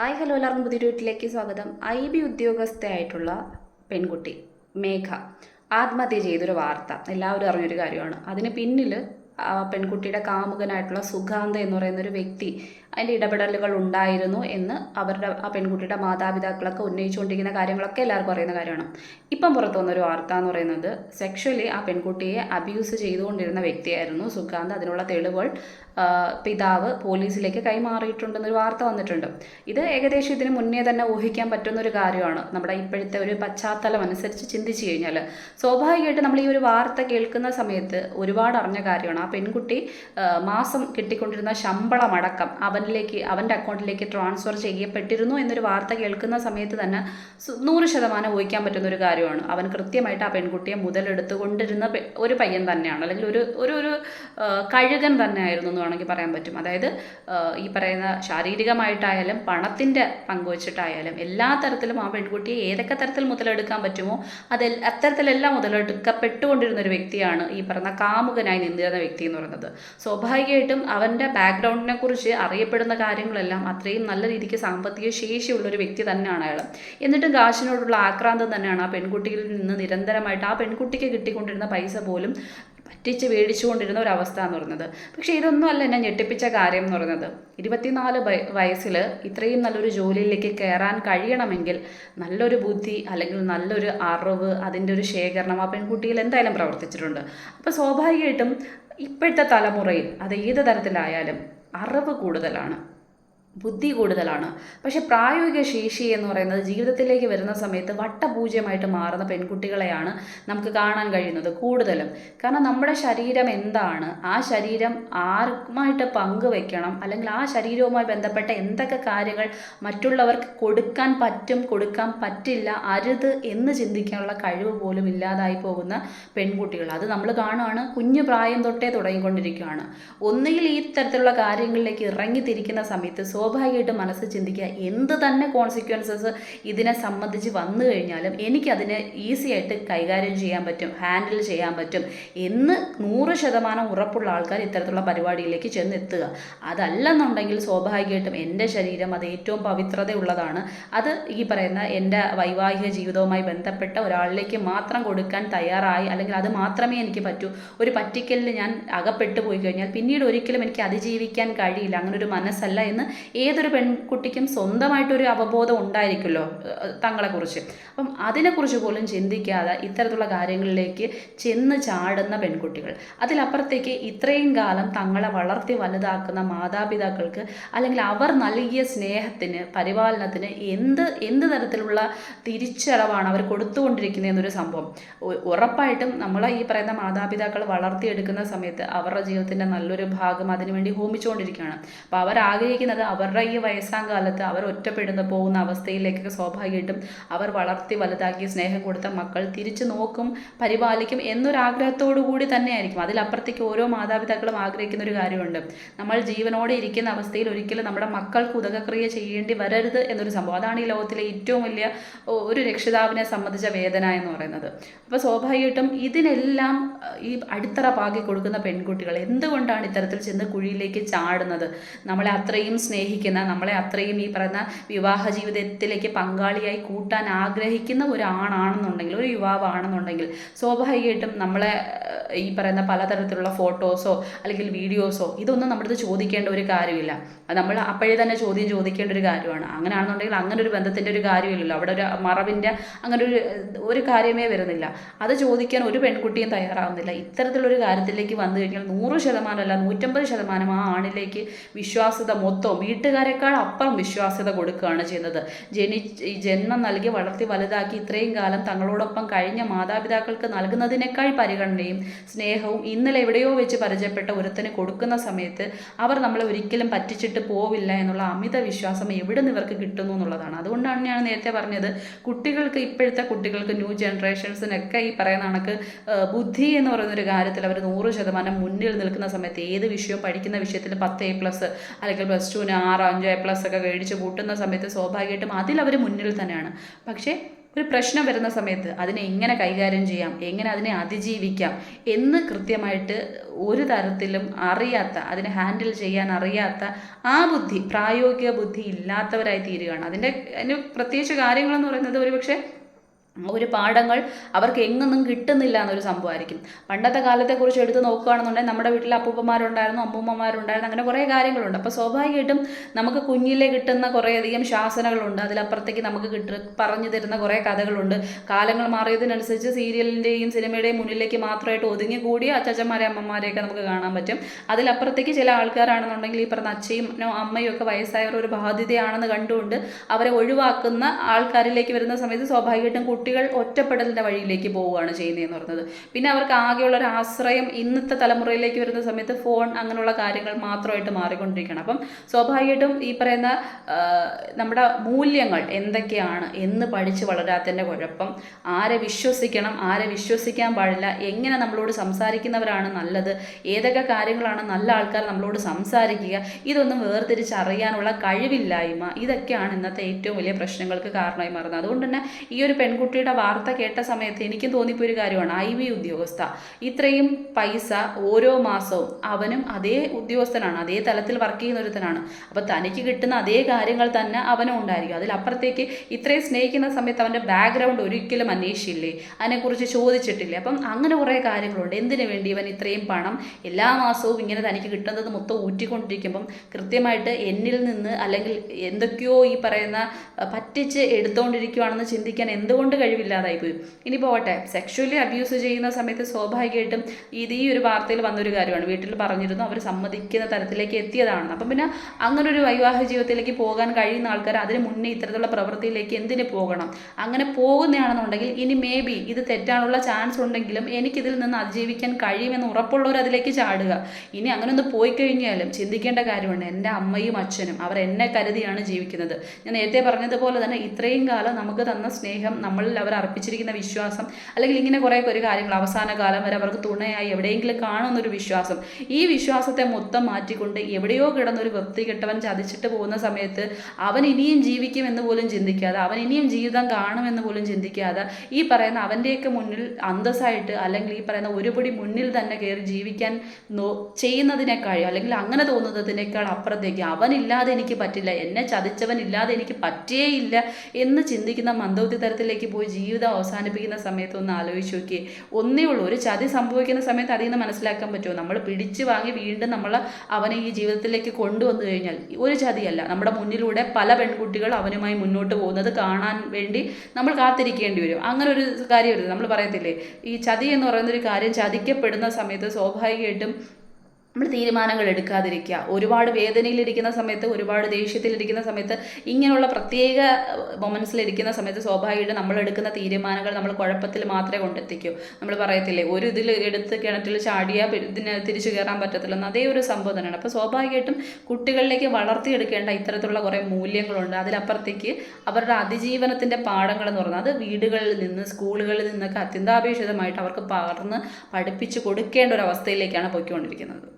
Hi hello എല്ലാവർക്കും പുതിയൊരു വീട്ടിലേക്ക് സ്വാഗതം. ഐ ബി ഉദ്യോഗസ്ഥയായിട്ടുള്ള പെൺകുട്ടി മേഘ ആത്മഹത്യ ചെയ്തൊരു വാർത്ത. എല്ലാവരും അറിഞ്ഞൊരു കാര്യമാണ്. അതിന് പിന്നിൽ പെൺകുട്ടിയുടെ കാമുകനായിട്ടുള്ള സുഖാന്ത എന്ന് പറയുന്ന ഒരു വ്യക്തി അതിന്റെ ഇടപെടലുകൾ ഉണ്ടായിരുന്നു എന്ന് അവരുടെ ആ പെൺകുട്ടിയുടെ മാതാപിതാക്കളൊക്കെ ഉന്നയിച്ചുകൊണ്ടിരിക്കുന്ന കാര്യങ്ങളൊക്കെ എല്ലാവർക്കും അറിയുന്ന കാര്യമാണ്. ഇപ്പം പുറത്തു വന്നൊരു വാർത്ത എന്ന് പറയുന്നത് സെക്ഷലി ആ പെൺകുട്ടിയെ അബ്യൂസ് ചെയ്തുകൊണ്ടിരുന്ന വ്യക്തിയായിരുന്നു സുഖാന്ത്. അതിനുള്ള തെളിവുകൾ പിതാവ് പോലീസിലേക്ക് കൈമാറിയിട്ടുണ്ടെന്നൊരു വാർത്ത വന്നിട്ടുണ്ട്. ഇത് ഏകദേശം ഇതിന് മുന്നേ തന്നെ ഊഹിക്കാൻ പറ്റുന്ന ഒരു കാര്യമാണ്. നമ്മുടെ ഇപ്പോഴത്തെ ഒരു പശ്ചാത്തലം അനുസരിച്ച് ചിന്തിച്ചു കഴിഞ്ഞാൽ സ്വാഭാവികമായിട്ട് നമ്മൾ ഈ ഒരു വാർത്ത കേൾക്കുന്ന സമയത്ത് ഒരുപാട് അറിഞ്ഞ കാര്യമാണ്. ആ പെൺകുട്ടി മാസം കിട്ടിക്കൊണ്ടിരുന്ന ശമ്പളം അടക്കം അവനിലേക്ക് അവന്റെ അക്കൗണ്ടിലേക്ക് ട്രാൻസ്ഫർ ചെയ്യപ്പെട്ടിരുന്നു എന്നൊരു വാർത്ത കേൾക്കുന്ന സമയത്ത് തന്നെ നൂറ് ശതമാനം ഊഹിക്കാൻ പറ്റുന്ന ഒരു കാര്യമാണ്. അവൻ കൃത്യമായിട്ട് ആ പെൺകുട്ടിയെ മുതലെടുത്തുകൊണ്ടിരുന്ന ഒരു പയ്യൻ തന്നെയാണ്. അല്ലെങ്കിൽ ഒരു ഒരു ഒരു കഴുകൻ തന്നെയായിരുന്നു എന്ന് വേണമെങ്കിൽ പറയാൻ പറ്റും. അതായത് ഈ പറയുന്ന ശാരീരികമായിട്ടായാലും പണത്തിന്റെ പങ്കുവച്ചിട്ടായാലും എല്ലാ തരത്തിലും ആ പെൺകുട്ടിയെ ഏതൊക്കെ തരത്തിൽ മുതലെടുക്കാൻ പറ്റുമോ അത് അത്തരത്തിലെല്ലാം മുതലെടുക്കപ്പെട്ടുകൊണ്ടിരുന്ന ഒരു വ്യക്തിയാണ് ഈ പറയുന്ന കാമുകനായി നിന്നിരുന്ന വ്യക്തി എന്ന് പറയുന്നത്. സ്വാഭാവികമായിട്ടും അവന്റെ ബാക്ക്ഗ്രൗണ്ടിനെ കുറിച്ച് അറിയപ്പെടുന്ന കാര്യങ്ങളെല്ലാം അത്രയും നല്ല രീതിക്ക് സാമ്പത്തിക ശേഷിയുള്ള ഒരു വ്യക്തി തന്നെയാണ് അയാൾ എന്നിട്ടും കാശിനോടുള്ള ആക്രാന്തം തന്നെയാണ് ആ പെൺകുട്ടിയിൽ നിന്ന് നിരന്തരമായിട്ട് ആ പെൺകുട്ടിക്ക് കിട്ടിക്കൊണ്ടിരുന്ന പൈസ പോലും പറ്റിച്ച് മേടിച്ചുകൊണ്ടിരുന്ന ഒരു എന്ന് പറയുന്നത്. പക്ഷേ ഇതൊന്നും അല്ല എന്നെ ഞെട്ടിപ്പിച്ച കാര്യം എന്ന് പറയുന്നത്. ഇരുപത്തിനാല് വയസ്സിൽ ഇത്രയും നല്ലൊരു ജോലിയിലേക്ക് കയറാൻ കഴിയണമെങ്കിൽ നല്ലൊരു ബുദ്ധി അല്ലെങ്കിൽ നല്ലൊരു അറിവ് അതിന്റെ ഒരു ശേഖരണം ആ പെൺകുട്ടിയിൽ എന്തായാലും പ്രവർത്തിച്ചിട്ടുണ്ട്. അപ്പോൾ സ്വാഭാവികമായിട്ടും ഇപ്പോഴത്തെ തലമുറയിൽ അത് ഏത് തരത്തിലായാലും അറിവ് കൂടുതലാണ്. ബുദ്ധി കൂടുതലാണ്. പക്ഷെ പ്രായോഗിക ശേഷി എന്ന് പറയുന്നത് ജീവിതത്തിലേക്ക് വരുന്ന സമയത്ത് വട്ടപൂജ്യമായിട്ട് മാറുന്ന പെൺകുട്ടികളെയാണ് നമുക്ക് കാണാൻ കഴിയുന്നത് കൂടുതലും. കാരണം നമ്മുടെ ശരീരം എന്താണ്? ആ ശരീരം ആർക്കുമായിട്ട് പങ്കുവെക്കണം? അല്ലെങ്കിൽ ആ ശരീരവുമായി ബന്ധപ്പെട്ട എന്തൊക്കെ കാര്യങ്ങൾ മറ്റുള്ളവർക്ക് കൊടുക്കാൻ പറ്റും കൊടുക്കാൻ പറ്റില്ല അരുത് എന്ന് ചിന്തിക്കാനുള്ള കഴിവ് പോലും ഇല്ലാതായി പോകുന്ന പെൺകുട്ടികൾ. അത് നമ്മൾ കാണുകയാണ് കുഞ്ഞു പ്രായം തൊട്ടേ തുടങ്ങിക്കൊണ്ടിരിക്കുകയാണ് ഒന്നുകിൽ ഈ തരത്തിലുള്ള കാര്യങ്ങളിലേക്ക് ഇറങ്ങിത്തിരിക്കുന്ന സമയത്ത് സ്വാഭാവികമായിട്ടും മനസ്സ് ചിന്തിക്കുക എന്ത് തന്നെ കോൺസിക്വൻസസ് ഇതിനെ സംബന്ധിച്ച് വന്നു കഴിഞ്ഞാലും എനിക്കതിനെ ഈസി ആയിട്ട് കൈകാര്യം ചെയ്യാൻ പറ്റും ഹാൻഡിൽ ചെയ്യാൻ പറ്റും. എന്ന് നൂറ് ശതമാനം ഉറപ്പുള്ള ആൾക്കാർ ഇത്തരത്തിലുള്ള പരിപാടിയിലേക്ക് ചെന്നെത്തുക. അതല്ലെന്നുണ്ടെങ്കിൽ സ്വാഭാവികമായിട്ടും എന്റെ ശരീരം അത് ഏറ്റവും പവിത്രതയുള്ളതാണ്. അത് ഈ പറയുന്ന എന്റെ വൈവാഹിക ജീവിതവുമായി ബന്ധപ്പെട്ട ഒരാളിലേക്ക് മാത്രം കൊടുക്കാൻ തയ്യാറായി അല്ലെങ്കിൽ അത് മാത്രമേ എനിക്ക് പറ്റൂ. ഒരു പറ്റിക്കലിൽ ഞാൻ അകപ്പെട്ടു പോയി കഴിഞ്ഞാൽ പിന്നീട് ഒരിക്കലും എനിക്ക് അതിജീവിക്കാൻ കഴിയില്ല. അങ്ങനെ ഒരു മനസ്സല്ല എന്ന് ഏതൊരു പെൺകുട്ടിക്കും സ്വന്തമായിട്ടൊരു അവബോധം ഉണ്ടായിരിക്കുമല്ലോ തങ്ങളെക്കുറിച്ച്. അപ്പം അതിനെക്കുറിച്ച് പോലും ചിന്തിക്കാതെ ഇത്തരത്തിലുള്ള കാര്യങ്ങളിലേക്ക് ചെന്ന് ചാടുന്ന പെൺകുട്ടികൾ അതിലപ്പുറത്തേക്ക് ഇത്രയും കാലം തങ്ങളെ വളർത്തി വലുതാക്കുന്ന മാതാപിതാക്കൾക്ക് അല്ലെങ്കിൽ അവർ നൽകിയ സ്നേഹത്തിന് പരിപാലനത്തിന് എന്ത് എന്ത് തരത്തിലുള്ള തിരിച്ചടവാണ് അവർ കൊടുത്തുകൊണ്ടിരിക്കുന്നത് എന്നൊരു സംഭവം ഉറപ്പായിട്ടും നമ്മൾ ഈ പറയുന്ന മാതാപിതാക്കൾ വളർത്തിയെടുക്കുന്ന സമയത്ത് അവരുടെ ജീവിതത്തിന്റെ നല്ലൊരു ഭാഗം അതിനുവേണ്ടി ഹോമിച്ചുകൊണ്ടിരിക്കുകയാണ്. അപ്പോൾ അവർ ആഗ്രഹിക്കുന്നത് അവരുടെ ഈ വയസ്സാം കാലത്ത് അവർ ഒറ്റപ്പെടുന്ന പോകുന്ന അവസ്ഥയിലേക്കൊക്കെ സ്വാഭാവികമായിട്ടും അവർ വളർത്തി വലുതാക്കി സ്നേഹം കൊടുത്ത മക്കൾ തിരിച്ചു നോക്കും പരിപാലിക്കും എന്നൊരാഗ്രഹത്തോടു കൂടി തന്നെയായിരിക്കും. അതിലപ്പുറത്തേക്ക് ഓരോ മാതാപിതാക്കളും ആഗ്രഹിക്കുന്ന ഒരു കാര്യമുണ്ട്. നമ്മൾ ജീവനോടെ ഇരിക്കുന്ന അവസ്ഥയിൽ ഒരിക്കലും നമ്മുടെ മക്കൾക്ക് ഉദകക്രിയ ചെയ്യേണ്ടി വരരുത് എന്നൊരു സംഭവം. അതാണ് ഈ ലോകത്തിലെ ഏറ്റവും വലിയ ഒരു രക്ഷിതാവിനെ സംബന്ധിച്ച വേദന എന്ന് പറയുന്നത്. അപ്പോൾ സ്വാഭാവികമായിട്ടും ഇതിനെല്ലാം ഈ അടിത്തറ പാകി കൊടുക്കുന്ന പെൺകുട്ടികൾ എന്തുകൊണ്ടാണ് ഇത്തരത്തിൽ ചെന്ന് കുഴിയിലേക്ക് ചാടുന്നത്? നമ്മളെ അത്രയും സ്നേഹിക്കുന്ന നമ്മളെ അത്രയും ഈ പറയുന്ന വിവാഹ ജീവിതത്തിലേക്ക് പങ്കാളിയായി കൂട്ടാൻ ആഗ്രഹിക്കുന്ന ഒരു ആണാണെന്നുണ്ടെങ്കിൽ ഒരു യുവാവാണെന്നുണ്ടെങ്കിൽ സ്വാഭാവികമായിട്ടും നമ്മളെ ഈ പറയുന്ന പലതരത്തിലുള്ള ഫോട്ടോസോ അല്ലെങ്കിൽ വീഡിയോസോ ഇതൊന്നും നമ്മുടെ അടുത്ത് ചോദിക്കേണ്ട ഒരു കാര്യമില്ല. നമ്മൾ അപ്പോഴേ തന്നെ ചോദ്യം ചോദിക്കേണ്ട ഒരു കാര്യമാണ്. അങ്ങനെയാണെന്നുണ്ടെങ്കിൽ അങ്ങനെ ഒരു ബന്ധത്തിന്റെ ഒരു കാര്യമില്ലല്ലോ. അവിടെ ഒരു മറവിന്റെ അങ്ങനെ ഒരു ഒരു കാര്യമേ വരുന്നില്ല. അത് ചോദിക്കാൻ ഒരു പെൺകുട്ടിയും തയ്യാറാവുന്നില്ല. ഇത്തരത്തിലൊരു കാര്യത്തിലേക്ക് വന്നു കഴിഞ്ഞാൽ നൂറ് ശതമാനമല്ല നൂറ്റമ്പത് ശതമാനം ആ ആണിലേക്ക് വിശ്വാസ്യത മൊത്തം വീട്ടുകാരെക്കാൾ അപ്പുറം വിശ്വാസ്യത കൊടുക്കുകയാണ് ചെയ്യുന്നത്. ജനി ജന്മം നൽകി വളർത്തി വലുതാക്കി ഇത്രയും കാലം തങ്ങളോടൊപ്പം കഴിഞ്ഞ മാതാപിതാക്കൾക്ക് നൽകുന്നതിനേക്കാൾ പരിഗണനയും സ്നേഹവും ഇന്നലെ എവിടെയോ വെച്ച് പരിചയപ്പെട്ട ഒരുത്തിന് കൊടുക്കുന്ന സമയത്ത് അവർ നമ്മളെ ഒരിക്കലും പറ്റിച്ചിട്ട് പോവില്ല എന്നുള്ള അമിത വിശ്വാസം എവിടെ നിന്ന് ഇവർക്ക് കിട്ടുന്നു എന്നുള്ളതാണ്. അതുകൊണ്ടാണ് ഞാൻ നേരത്തെ പറഞ്ഞത് കുട്ടികൾക്ക് ഇപ്പോഴത്തെ കുട്ടികൾക്ക് ന്യൂ ജനറേഷൻസിനൊക്കെ ഈ പറയുന്ന കണക്ക് ബുദ്ധി എന്ന് പറയുന്ന ഒരു കാര്യത്തിൽ അവർ നൂറ് ശതമാനം മുന്നിൽ നിൽക്കുന്ന സമയത്ത് ഏത് വിഷയവും പഠിക്കുന്ന വിഷയത്തിൽ പത്ത് എ പ്ലസ് അല്ലെങ്കിൽ പ്ലസ് ടുവിന് ആറ് അഞ്ച് എ പ്ലസ് ഒക്കെ മേടിച്ച് കൂട്ടുന്ന സമയത്ത് സ്വാഭാവികമായിട്ടും അതിൽ അവർ മുന്നിൽ തന്നെയാണ്. പക്ഷേ ഒരു പ്രശ്നം വരുന്ന സമയത്ത് അതിനെ എങ്ങനെ കൈകാര്യം ചെയ്യാം എങ്ങനെ അതിനെ അതിജീവിക്കാം എന്ന് കൃത്യമായിട്ട് ഒരു തരത്തിലും അറിയാത്ത അതിനെ ഹാൻഡിൽ ചെയ്യാൻ അറിയാത്ത ആ ബുദ്ധി പ്രായോഗിക ബുദ്ധി ഇല്ലാത്തവരായി തീരുകയാണ്. അതിന്റെ അതിന് പ്രത്യേകിച്ച് കാര്യങ്ങളെന്ന് പറയുന്നത് ഒരുപക്ഷെ ഒരു പാഠങ്ങൾ അവർക്ക് എങ്ങൊന്നും കിട്ടുന്നില്ല എന്നൊരു സംഭവമായിരിക്കും. പണ്ടത്തെ കാലത്തെക്കുറിച്ച് എടുത്ത് നോക്കുകയാണെന്നുണ്ടെങ്കിൽ നമ്മുടെ വീട്ടിൽ അപ്പൂപ്പന്മാരുണ്ടായിരുന്നു അമ്മൂമ്മമാരുണ്ടായിരുന്നു അങ്ങനെ കുറേ കാര്യങ്ങളുണ്ട്. അപ്പോൾ സ്വാഭാവികമായിട്ടും നമുക്ക് കുഞ്ഞിലെ കിട്ടുന്ന കുറേയധികം ശാസനകളുണ്ട്. അതിലപ്പുറത്തേക്ക് നമുക്ക് കിട്ട പറഞ്ഞു തരുന്ന കുറേ കഥകളുണ്ട്. കാലങ്ങൾ മാറിയതിനനുസരിച്ച് സീരിയലിന്റെയും സിനിമയുടെയും മുന്നിലേക്ക് മാത്രമായിട്ട് ഒതുങ്ങി കൂടിയ അച്ചാച്ചന്മാരെ അമ്മമാരെയൊക്കെ നമുക്ക് കാണാൻ പറ്റും. അതിലപ്പുറത്തേക്ക് ചില ആൾക്കാരാണെന്നുണ്ടെങ്കിൽ ഈ പറഞ്ഞ അച്ഛയും അമ്മയും ഒക്കെ വയസ്സായവർ ഒരു ബാധ്യതയാണെന്ന് കണ്ടുകൊണ്ട് അവരെ ഒഴിവാക്കുന്ന ആൾക്കാരിലേക്ക് വരുന്ന സമയത്ത് സ്വാഭാവികമായിട്ടും കുട്ടികൾ ഒറ്റപ്പെടലിന്റെ വഴിയിലേക്ക് പോവുകയാണ് ചെയ്യുന്നതെന്ന് പറയുന്നത് പിന്നെ അവർക്ക് ആകെയുള്ള ഒരു ആശ്രയം ഇന്നത്തെ തലമുറയിലേക്ക് വരുന്ന സമയത്ത് ഫോൺ അങ്ങനെയുള്ള കാര്യങ്ങൾ മാത്രമായിട്ട് മാറിക്കൊണ്ടിരിക്കുകയാണ്. അപ്പം സ്വാഭാവികമായിട്ടും ഈ പറയുന്ന നമ്മുടെ മൂല്യങ്ങൾ എന്തൊക്കെയാണ് എന്ന് പഠിച്ച് വളരാത്തതിന്റെ കുഴപ്പം ആരെ വിശ്വസിക്കണം ആരെ വിശ്വസിക്കാൻ പാടില്ല എങ്ങനെ നമ്മളോട് സംസാരിക്കുന്നവരാണ് നല്ലത് ഏതൊക്കെ കാര്യങ്ങളാണ് നല്ല ആൾക്കാർ നമ്മളോട് സംസാരിക്കുക ഇതൊന്നും വേർതിരിച്ചറിയാനുള്ള കഴിവില്ലായ്മ ഇതൊക്കെയാണ് ഇന്നത്തെ ഏറ്റവും വലിയ പ്രശ്നങ്ങൾക്ക് കാരണമായി മാറുന്നത്. അതുകൊണ്ട് തന്നെ ഈ ഒരു പെൺകുട്ടിയുടെ വാർത്ത കേട്ട സമയത്ത് എനിക്കും തോന്നിപ്പോയ ഒരു കാര്യമാണ്. ഐ വി ഉദ്യോഗസ്ഥ. ഇത്രയും പൈസ ഓരോ മാസവും അവനും അതേ ഉദ്യോഗസ്ഥനാണ്. അതേ തലത്തിൽ വർക്ക് ചെയ്യുന്ന ഒരുത്തനാണ് അപ്പോൾ തനിക്ക് കിട്ടുന്ന അതേ കാര്യങ്ങൾ തന്നെ അവനും ഉണ്ടായിരിക്കും. അതിലപ്പുറത്തേക്ക് ഇത്രയും സ്നേഹിക്കുന്ന സമയത്ത് അവന്റെ ബാക്ക്ഗ്രൗണ്ട് ഒരിക്കലും അന്വേഷിച്ചില്ലേ? അതിനെക്കുറിച്ച് ചോദിച്ചിട്ടില്ലേ? അപ്പം അങ്ങനെ കുറേ കാര്യങ്ങളുണ്ട്. എന്തിനു വേണ്ടി ഇവൻ ഇത്രയും പണം എല്ലാ മാസവും ഇങ്ങനെ തനിക്ക് കിട്ടുന്നത് മൊത്തം ഊറ്റിക്കൊണ്ടിരിക്കുമ്പം കൃത്യമായിട്ട് എന്നിൽ നിന്ന് അല്ലെങ്കിൽ എന്തൊക്കെയോ ഈ പറയുന്ന പറ്റിച്ച് എടുത്തുകൊണ്ടിരിക്കുകയാണെന്ന് ചിന്തിക്കാൻ എന്തുകൊണ്ട് കഴിവില്ലാതായി പോയി ഇനി പോകട്ടെ സെക്ഷുവലി അബ്യൂസ് ചെയ്യുന്ന സമയത്ത് സ്വാഭാവികമായിട്ടും ഇത് ഈ ഒരു വാർത്തയിൽ വന്നൊരു കാര്യമാണ്. വീട്ടിൽ പറഞ്ഞിരുന്നു അവർ സമ്മതിക്കുന്ന തരത്തിലേക്ക് എത്തിയതാണെന്ന്. അപ്പം പിന്നെ അങ്ങനെ ഒരു വൈവാഹിക ജീവിതത്തിലേക്ക് പോകാൻ കഴിയുന്ന ആൾക്കാർ അതിന് മുന്നേ ഇത്തരത്തിലുള്ള പ്രവൃത്തിയിലേക്ക് എന്തിന് പോകണം? അങ്ങനെ പോകുന്നതാണെന്നുണ്ടെങ്കിൽ ഇനി മേ ബി ഇത് തെറ്റാനുള്ള ചാൻസ് ഉണ്ടെങ്കിലും എനിക്കിതിൽ നിന്ന് അതിജീവിക്കാൻ കഴിയുമെന്ന് ഉറപ്പുള്ളവർ അതിലേക്ക് ചാടുക. ഇനി അങ്ങനെ ഒന്ന് പോയി കഴിഞ്ഞാലും ചിന്തിക്കേണ്ട കാര്യമുണ്ട് എന്റെ അമ്മയും അച്ഛനും അവർ എന്നെ കരുതിയാണ് ജീവിക്കുന്നത്. ഞാൻ നേരത്തെ പറഞ്ഞതുപോലെ തന്നെ ഇത്രയും കാലം നമുക്ക് തന്ന സ്നേഹം നമ്മളിൽ അവർ അർപ്പിച്ചിരിക്കുന്ന വിശ്വാസം അല്ലെങ്കിൽ ഇങ്ങനെ കുറേ ഒരു കാര്യങ്ങൾ അവസാന കാലം വരെ അവർക്ക് തുണയായി എവിടെയെങ്കിലും കാണുന്നൊരു വിശ്വാസം. ഈ വിശ്വാസത്തെ മൊത്തം മാറ്റിക്കൊണ്ട് എവിടെയോ കിടന്നൊരു വൃത്തി കെട്ടവൻ ചതിച്ചിട്ട് പോകുന്ന സമയത്ത് അവൻ ഇനിയും ജീവിക്കുമെന്ന് പോലും ചിന്തിക്കാതെ അവൻ ഇനിയും ജീവിതം കാണുമെന്ന് പോലും ചിന്തിക്കാതെ ഈ പറയുന്ന അവന്റെയൊക്കെ മുന്നിൽ അന്തസ്സായിട്ട് അല്ലെങ്കിൽ ഈ പറയുന്ന ഒരുപടി മുന്നിൽ തന്നെ കയറി ജീവിക്കാൻ നോ ചെയ്യുന്നതിനേക്കാളും അല്ലെങ്കിൽ അങ്ങനെ തോന്നുന്നതിനേക്കാൾ അപ്പുറത്തേക്ക് അവനില്ലാതെ എനിക്ക് പറ്റില്ല എന്നെ ചതിച്ചവൻ ഇല്ലാതെ എനിക്ക് പറ്റേയില്ല എന്ന് ചിന്തിക്കുന്ന മന്ദബുദ്ധി തരത്തിലേക്ക് ജീവിതം അവസാനിപ്പിക്കുന്ന സമയത്ത് ഒന്ന് ആലോചിച്ച് നോക്കിയേ. ഒന്നേ ഉള്ളൂ ഒരു ചതി സംഭവിക്കുന്ന സമയത്ത് അതിൽ നിന്ന് മനസ്സിലാക്കാൻ പറ്റുമോ? നമ്മൾ പിടിച്ച് വാങ്ങി വീണ്ടും നമ്മൾ അവനെ ഈ ജീവിതത്തിലേക്ക് കൊണ്ടുവന്നു കഴിഞ്ഞാൽ ഒരു ചതിയല്ല. നമ്മുടെ മുന്നിലൂടെ പല പെൺകുട്ടികൾ അവനുമായി മുന്നോട്ട് പോകുന്നത് കാണാൻ വേണ്ടി നമ്മൾ കാത്തിരിക്കേണ്ടി വരും. അങ്ങനെ ഒരു കാര്യം നമ്മൾ പറയത്തില്ലേ ഈ ചതി എന്ന് പറയുന്ന ഒരു കാര്യം ചതിക്കപ്പെടുന്ന സമയത്ത് സ്വാഭാവികമായിട്ടും നമ്മൾ തീരുമാനങ്ങൾ എടുക്കാതിരിക്കുക. ഒരുപാട് വേദനയിലിരിക്കുന്ന സമയത്ത് ഒരുപാട് ദേഷ്യത്തിലിരിക്കുന്ന സമയത്ത് ഇങ്ങനെയുള്ള പ്രത്യേക മൊമെൻസിലിരിക്കുന്ന സമയത്ത് സ്വാഭാവികമായിട്ട് നമ്മൾ എടുക്കുന്ന തീരുമാനങ്ങൾ നമ്മൾ കുഴപ്പത്തിൽ മാത്രമേ കൊണ്ടെത്തിക്കൂ. നമ്മൾ പറയത്തില്ലേ ഒരു ഇതിൽ എടുത്ത് കിണറ്റിൽ ചാടിയാൽ ഇതിന് തിരിച്ചു കയറാൻ പറ്റത്തില്ലെന്ന്. അതേ ഒരു സംഭവം തന്നെയാണ്. അപ്പോൾ സ്വാഭാവികമായിട്ടും കുട്ടികളിലേക്ക് വളർത്തിയെടുക്കേണ്ട ഇത്തരത്തിലുള്ള കുറേ മൂല്യങ്ങളുണ്ട്. അതിലപ്പുറത്തേക്ക് അവരുടെ അതിജീവനത്തിന്റെ പാഠങ്ങൾ എന്ന് പറഞ്ഞാൽ അത് വീടുകളിൽ നിന്ന് സ്കൂളുകളിൽ നിന്നൊക്കെ അത്യന്താപേക്ഷിതമായിട്ട് അവർക്ക് പകർന്ന് പഠിപ്പിച്ച് കൊടുക്കേണ്ട ഒരു അവസ്ഥയിലേക്കാണ് പോയിക്കൊണ്ടിരിക്കുന്നത്.